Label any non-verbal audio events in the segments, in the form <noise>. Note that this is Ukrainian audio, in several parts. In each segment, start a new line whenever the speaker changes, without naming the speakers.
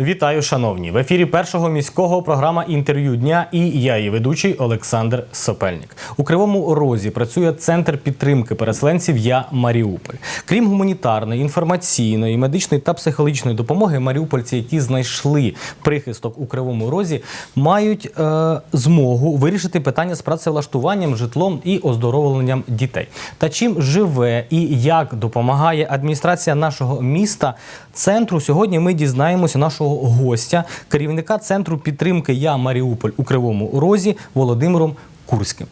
Вітаю, шановні! В ефірі першого міського програма інтерв'ю дня і я, її ведучий Олександр Сопельник. У Кривому Розі працює центр підтримки переселенців Я Маріуполь. Крім гуманітарної, інформаційної, медичної та психологічної допомоги, маріупольці, які знайшли прихисток у Кривому Розі, мають е, змогу вирішити питання з працевлаштуванням, житлом і оздоровленням дітей. Та чим живе і як допомагає адміністрація нашого міста центру, сьогодні ми дізнаємося нашого гостя, керівника центру підтримки Я Маріуполь у Кривому Розі Володимиром Курським.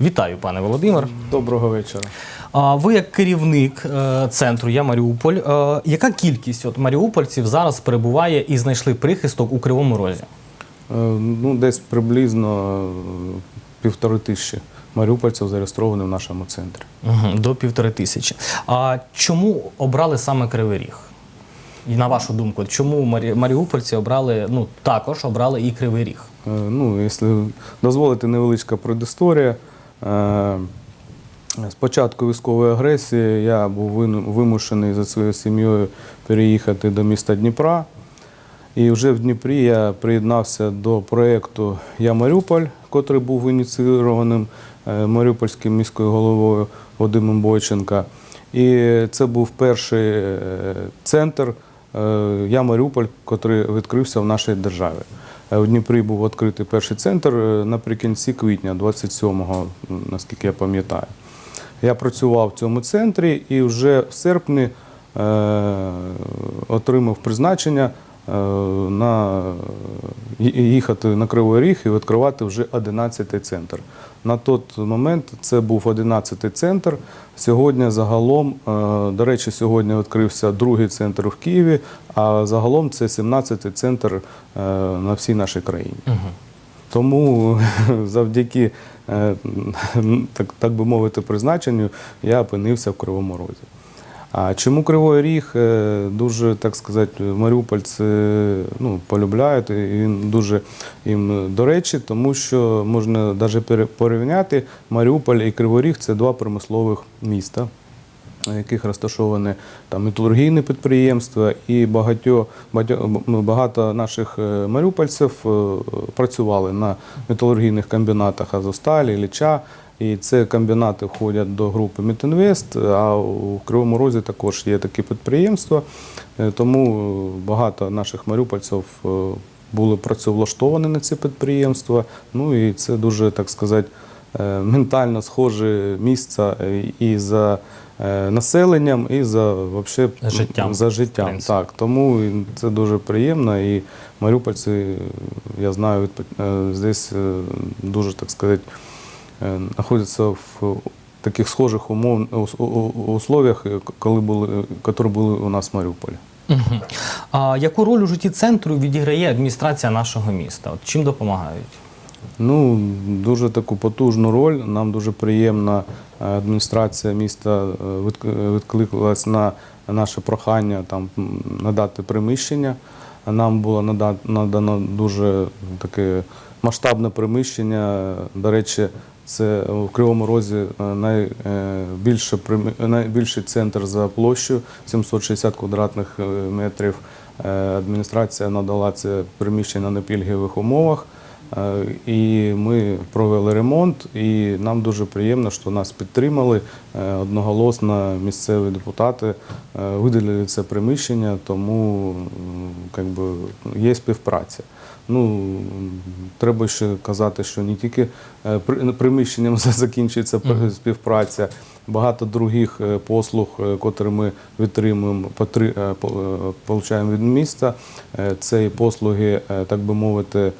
Вітаю, пане Володимир.
Доброго вечора.
А ви як керівник е, центру Я Маріуполь. е, яка кількість от маріупольців зараз перебуває і знайшли прихисток у Кривому Розі?
Е, Ну, десь приблизно півтори тисячі маріупольців зареєстровані в нашому центрі.
Угу, до півтори тисячі. А чому обрали саме Кривий Ріг? І на вашу думку, чому маріупольці обрали, ну також обрали і Кривий Ріг?
Е, Ну, якщо дозволити невеличка предісторія. е, З початку військової агресії я був вимушений за своєю сім'єю переїхати до міста Дніпра. І вже в Дніпрі я приєднався до проєкту Я Маріуполь, котрий був ініційованим е, Маріупольським міською головою Вадимом Бойченка. І це був перший центр Я Маріуполь, який відкрився в нашій державі. Е, У Дніпрі був відкритий перший центр е, наприкінці квітня, 27-го, наскільки я пам'ятаю. Я працював в цьому центрі і вже в серпні е, отримав призначення е, на їхати на Кривий Ріг і відкривати вже 11-й центр. На той момент це був 11-й центр. Сьогодні загалом, е, до речі, сьогодні відкрився другий центр в Києві, а загалом це 17-й центр е, на всій нашій країні. Тому <laughs> завдяки, е, так, так би мовити, призначенню я опинився в Кривому Розі. А чому Кривий Ріг е, дуже, так сказати, маріупольці ну, полюбляють, і він дуже їм до речі, тому що можна навіть порівняти Маріуполь і Кривий Ріг це два промислових міста на яких розташовані там металургійні підприємства, і багатьо, багато наших е, маріупольців е, працювали на металургійних комбінатах Азовсталі, Ліча. І ці комбінати входять до групи Мітінвест, а у Кривому Розі також є такі підприємства. Е, Тому багато наших маріупольців е, були працевлаштовані на ці підприємства. Ну і це дуже, так сказати, е, ментально схоже місце і за населенням, і за вообще,
Життям,
За життям так. Тому це дуже приємно. І маріупольці, я знаю, здесь дуже, так сказати, е, знаходяться в таких схожих умов, условиях, е, коли були, які були у нас в Маріуполі.
Угу. А яку роль у житті центру відіграє адміністрація нашого міста? От чим допомагають?
Ну, дуже таку потужну роль. Нам дуже приємна е, адміністрація міста е, відк- відкликалась на наше прохання там надати приміщення. Нам було надано дуже таке масштабне приміщення. До речі, це в Кривому Розі е, найбільше примі- найбільший центр за площею 760 квадратних е, метрів. Е, Адміністрація надала це приміщення на пільгових умовах. Е, І ми провели ремонт, і нам дуже приємно, що нас підтримали. Е, Одноголосно місцеві депутати е, виділили це приміщення, тому би, є співпраця. Ну, треба ще казати, що не тільки приміщенням <laughs> закінчується співпраця, багато других послуг, котрі ми відтримуємо, е, получаємо від міста. Це і послуги, так би мовити,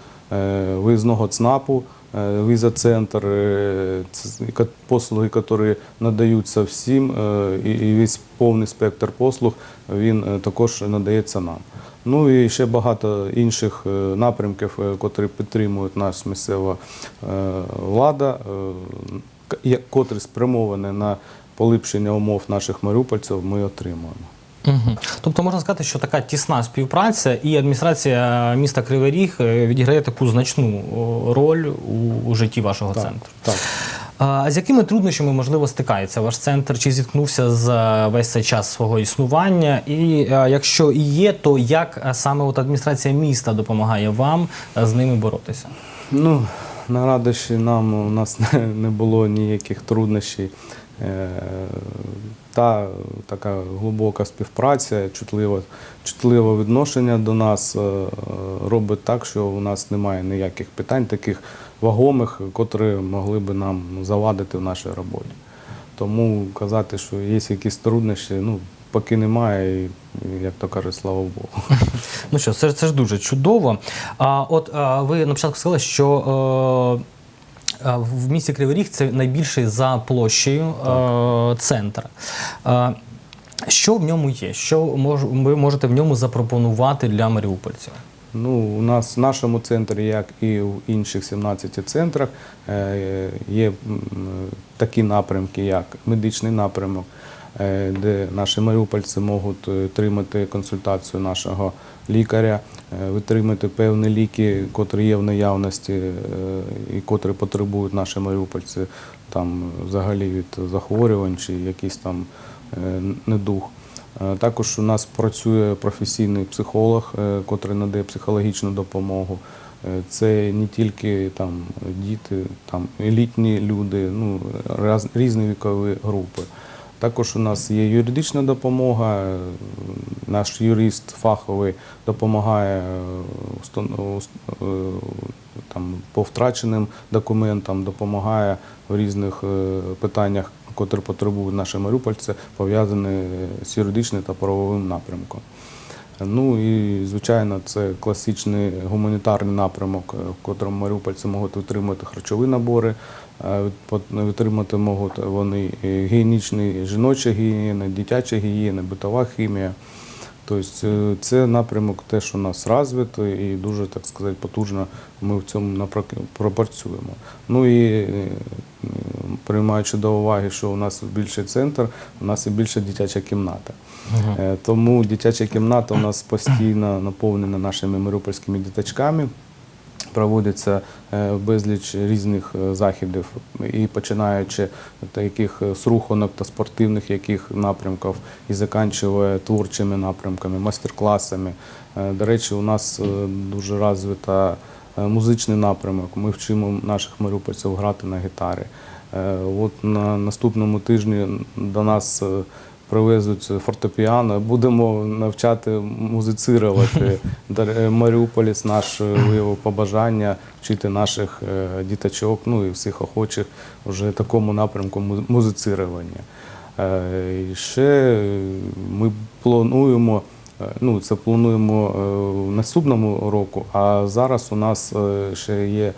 виїзного ЦНАПу, е, віза-центр, е, послуги, які надаються всім, е, і весь повний спектр послуг він е, також надається нам. Ну і ще багато інших е, напрямків, е, котрі підтримують нас місцева е, влада, е, котрі спрямовані на поліпшення умов наших маріупольців, ми отримуємо.
Угу. Тобто можна сказати, що така тісна співпраця і адміністрація міста Кривий Ріг е, відіграє таку значну роль у, у житті вашого
Так,
центру.
Так.
А з якими труднощами можливо стикається ваш центр? Чи зіткнувся з е, весь цей час свого існування? І е, якщо і є, то як е, саме от адміністрація міста допомагає вам е, з ними боротися?
Ну, на радощі нам у нас <laughs> не було ніяких труднощів. Е, Та така глибока співпраця, чутливе, чутливе відношення до нас е, робить так, що у нас немає ніяких питань таких вагомих, котрі могли би нам завадити в нашій роботі. Тому казати, що є якісь труднощі, ну, поки немає, і, як то кажуть, слава Богу.
Ну що, це, це ж дуже чудово. А от а, ви на початку сказали, що. Е, в місті Кривий Ріг це найбільший за площею е, центр. Е, що в ньому є? Що мож, ви можете в ньому запропонувати для маріупольців?
Ну, у нас в нашому центрі, як і в інших 17 центрах, е, є такі напрямки, як медичний напрямок, е, де наші маріупольці можуть е, отримати консультацію нашого лікаря, е, отримати певні ліки, котрі є в наявності е, і котрі потребують наші маріупольці там взагалі від захворювань чи якийсь там е, недух. Також у нас працює професійний психолог, котрий надає психологічну допомогу. Це не тільки там діти, там і літні люди, ну різні вікові групи. Також у нас є юридична допомога. е, Наш юрист фаховий допомагає е, ус- е, там, по втраченим документам, допомагає в різних е, питаннях, котрі потребують наші маріупольці, пов'язані з юридичним та правовим напрямком. Ну і звичайно, це класичний гуманітарний напрямок, е, в котрому маріупольці можуть отримати харчові набори, е, отримати можуть вони гігієнічні жіноча гігієна, дитяча гігієна, битова хімія. Тобто е, це напрямок теж у нас розвито і дуже, так сказати, потужно ми в цьому пропрацюємо. Ну і приймаючи до уваги, що у нас більший центр, у нас і більша дитяча кімната. Е, Тому дитяча кімната у нас постійно наповнена нашими маріупольськими діточками. Проводиться е, безліч різних е, заходів, і починаючи таких з рухунок та спортивних яких напрямків, і заканчує творчими напрямками, майстер-класами. До речі, у нас дуже розвита музичний напрямок. Ми вчимо наших маріупольців грати на гітарі. От на наступному тижні до нас привезуть фортепіано, будемо навчати музицирувати. <laughs> Е, Маріуполіс наш е, виявив побажання вчити наших е, діточок, ну і всіх охочих вже такому напрямку музицирування. Е, І ще е, ми плануємо. е, Ну, це плануємо е, в наступному року, а зараз у нас е, ще є, е,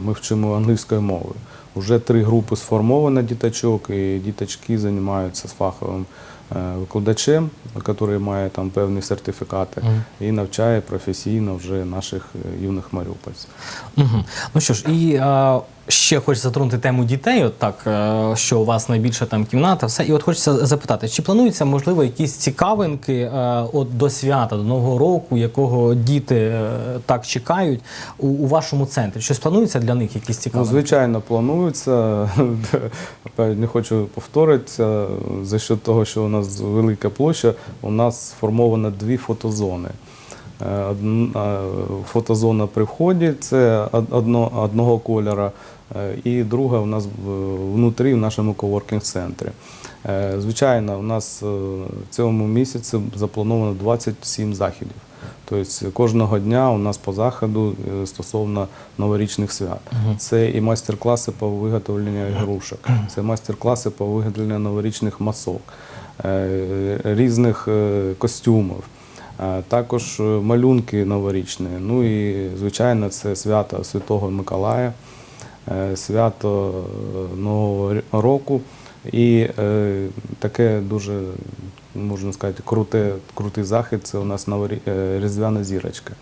ми вчимо англійської мови. Уже три групи сформовано діточок, і діточки займаються з фаховим е, викладачем, який має там певні сертифікати, і навчає професійно вже наших е, юних маріупольців.
Угу. Ну що ж, і е, ще хочеться затронути тему дітей. От так, е, що у вас найбільша там кімната, все. І от хочеться запитати, чи плануються, можливо, якісь цікавинки е, от до свята, до Нового року, якого діти е, так чекають у, у вашому центрі? Щось планується для них, якісь
Ну, звичайно, планується. <laughs> Не хочу повторитися. За що того, що у нас велика площа, у нас сформовано дві фотозони. Фотозона при вході це одно, одного кольора, і друга у нас внутрі в нашому коворкінг-центрі. Е, Звичайно, у нас е, в цьому місяці заплановано 27 заходів. Тобто кожного дня у нас по заходу е, стосовно новорічних свят. Це і майстер-класи по виготовленню ігрушок, це майстер-класи по виготовленню новорічних масок, е, різних е, костюмів. Е, Також е, малюнки новорічні. Ну і звичайно, це свято Святого Миколая, е, свято е, Нового року. І е, таке дуже, можна сказати, круте, крутий захід це у нас новорі- е, різдвяна зірочка.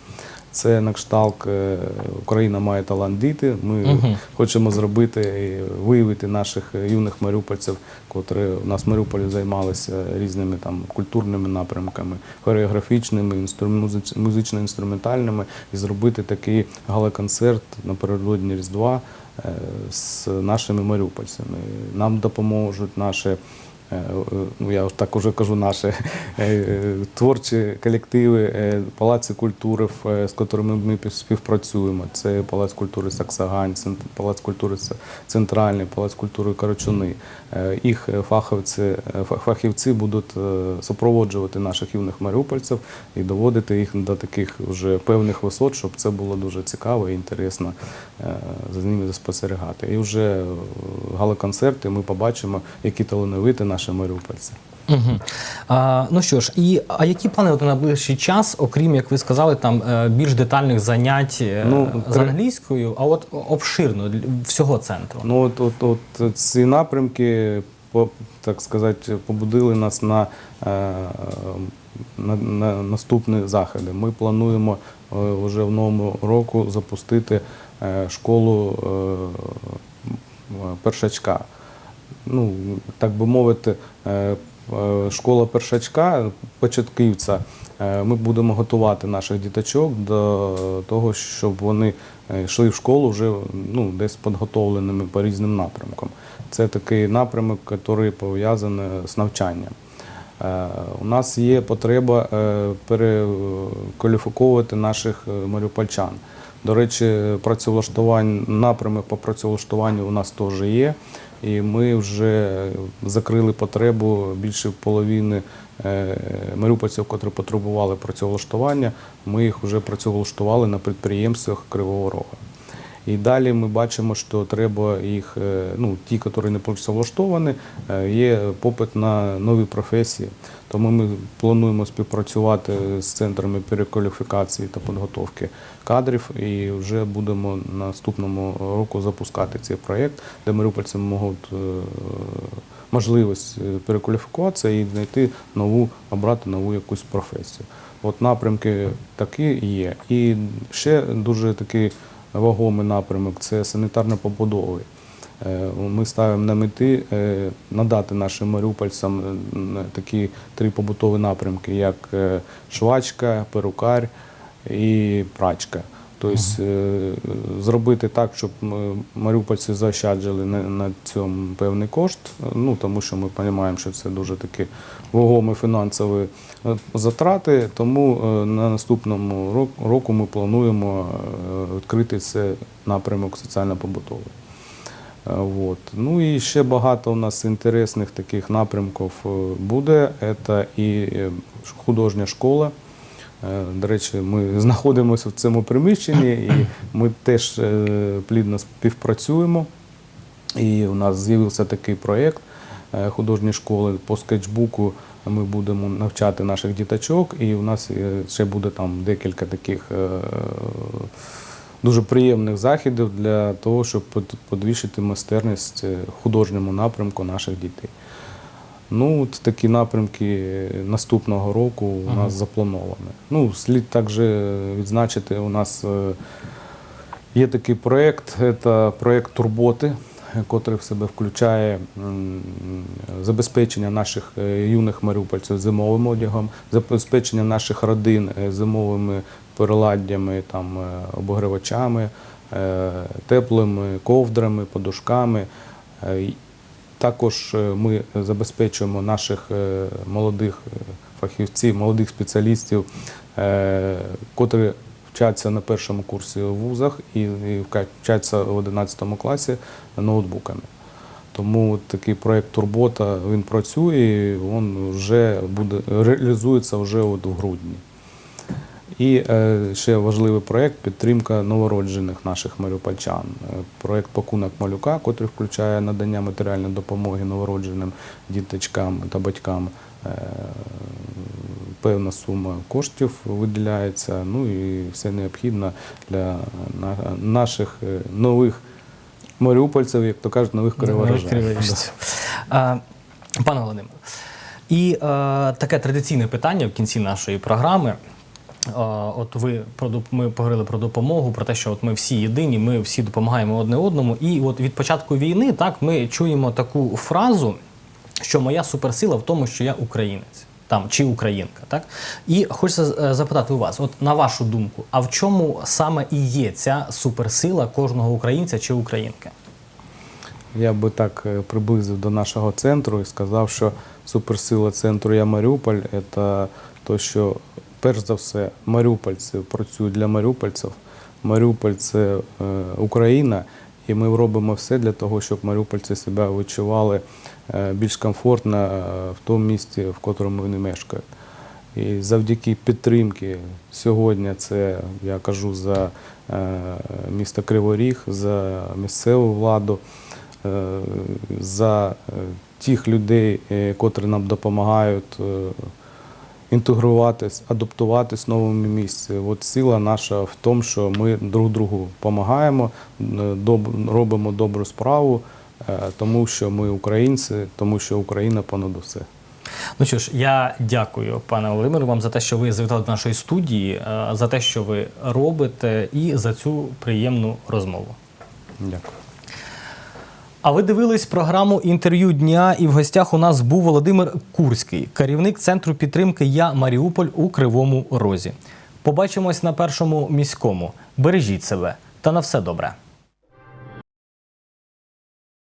Це на кшталт е, Україна має талант діти. Ми
Мгм.
хочемо зробити і виявити наших е, юних маріупольців, котрі у нас в Маріуполі займалися різними там культурними напрямками, хореографічними, інстру... музично-інструментальними, і зробити такий галоконцерт напередодні Різдва е, з нашими маріупольцями. Нам допоможуть наші. Е, е, Ну, я так уже кажу, наші е, творчі колективи, палаци культури, з котрими ми співпрацюємо. Це Палац культури Саксагань, Палац культури Центральний, Палац культури Карачуни. Їх фахівці, фахівці будуть супроводжувати наших юних маріупольців і доводити їх до таких вже певних висот, щоб це було дуже цікаво і інтересно за ними спостерігати. І вже галоконцерти ми побачимо, які талановиті наші маріупольці.
Угу. А, ну що ж, і а які плани от на найближчий час, окрім як ви сказали, там е, більш детальних занять е,
Ну,
з англійською, а от обширно всього центру?
Ну, от, от, от ці напрямки, по, так сказати, побудили нас на, е, на, на наступні заходи. Ми плануємо вже в новому року запустити школу першачка. Ну, так би мовити, е, е, школа першачка, початківця. Е, Ми будемо готувати наших діточок до того, щоб вони йшли в школу вже ну, десь підготовленими по різним напрямкам. Це такий напрямок, який пов'язаний з навчанням. У нас є потреба перекваліфіковувати наших маріупольчан. До речі, напрямок по працевлаштуванню у нас теж є, і ми вже закрили потребу більше половини е, маріупольців, котрі потребували працевлаштування. Ми їх вже працевлаштували на підприємствах Кривого Рога. І далі ми бачимо, що треба їх, е, ну, ті, які не працевлаштовані, е, є попит на нові професії. Тому ми плануємо співпрацювати з центрами перекваліфікації та підготовки кадрів і вже будемо наступному року запускати цей проєкт, де маріупольці можуть е, можливість перекваліфікуватися і знайти нову, обрати нову якусь професію. От напрямки такі є. І ще дуже такий вагомий напрямок це санітарно-побудовий. Е, Ми ставимо на мети е, надати нашим маріупольцям е, такі три побутові напрямки, як швачка, перукар і прачка. Тобто е, зробити так, щоб м- маріупольці заощаджили на, цьому певний кошт, е, ну тому що ми розуміємо, що це дуже такі вагомі фінансові е, затрати. Тому е, на наступному року ми плануємо е, відкрити це напрямок соціально-побутовий. Е, Вот. Ну і ще багато у нас інтересних таких напрямків е, буде. Це і е, художня школа. Е, До речі, ми знаходимося в цьому приміщенні і ми теж е, плідно співпрацюємо. І у нас з'явився такий проєкт е, художньої школи по скетчбуку. Ми будемо навчати наших діточок, і у нас ще буде там декілька таких дуже приємних заходів для того, щоб підвищити майстерність художньому напрямку наших дітей. Ну, от такі напрямки наступного року у нас заплановані. Ну, слід також відзначити, у нас е, є такий проєкт, це проєкт Турботи, який в себе включає забезпечення наших е, юних маріупольців зимовим одягом, забезпечення наших родин е, зимовими приладдями, там, обогрівачами, теплими ковдрами, подушками. Також е, ми забезпечуємо наших е, молодих е, фахівців, молодих спеціалістів, котрі вчаться на першому курсі в вузах і вчаться в 11 класі ноутбуками. Тому такий проєкт Турбота він працює, і він вже буде реалізується вже от в грудні. І е, ще важливий проєкт підтримка новороджених наших маріупольчан. Е, Проєкт Пакунок малюка, який включає надання матеріальної допомоги новородженим діточкам та батькам. Е, Певна сума коштів виділяється, ну і все необхідне для на- наших нових маріупольців, як то кажуть, нових криворожан.
Пане Володимире, і е, таке традиційне питання в кінці нашої програми. От ви про ми поговорили про допомогу, про те, що от ми всі єдині, ми всі допомагаємо одне одному. І от від початку війни так ми чуємо таку фразу, що моя суперсила в тому, що я українець. Там чи українка, так і хочеться е, запитати у вас, от на вашу думку, а в чому саме і є ця суперсила кожного українця чи українки?
Я би так е, приблизив до нашого центру і сказав, що суперсила центру Я Маріуполь це те, що перш за все маріупольці працюють для маріупольців. Маріуполь це Україна, і ми робимо все для того, щоб маріупольці себе відчували е, більш комфортно е, в тому місті, в котрому вони мешкають. І завдяки підтримки сьогодні це я кажу за е, місто Кривий Ріг, за місцеву владу, за тих людей, котрі нам допомагають інтегруватись, адаптуватись в новому місці. От сила наша в тому, що ми друг другу допомагаємо, е, робимо добру справу, е, тому що ми українці, тому що Україна понад усе.
Ну що ж, я дякую, пане Володимиру, вам за те, що ви завітали до нашої студії, е, за те, що ви робите, і за цю приємну розмову.
Дякую.
А ви дивились програму інтерв'ю дня, і в гостях у нас був Володимир Курський, керівник центру підтримки Я Маріуполь у Кривому Розі. Побачимось на першому міському. Бережіть себе та на все добре.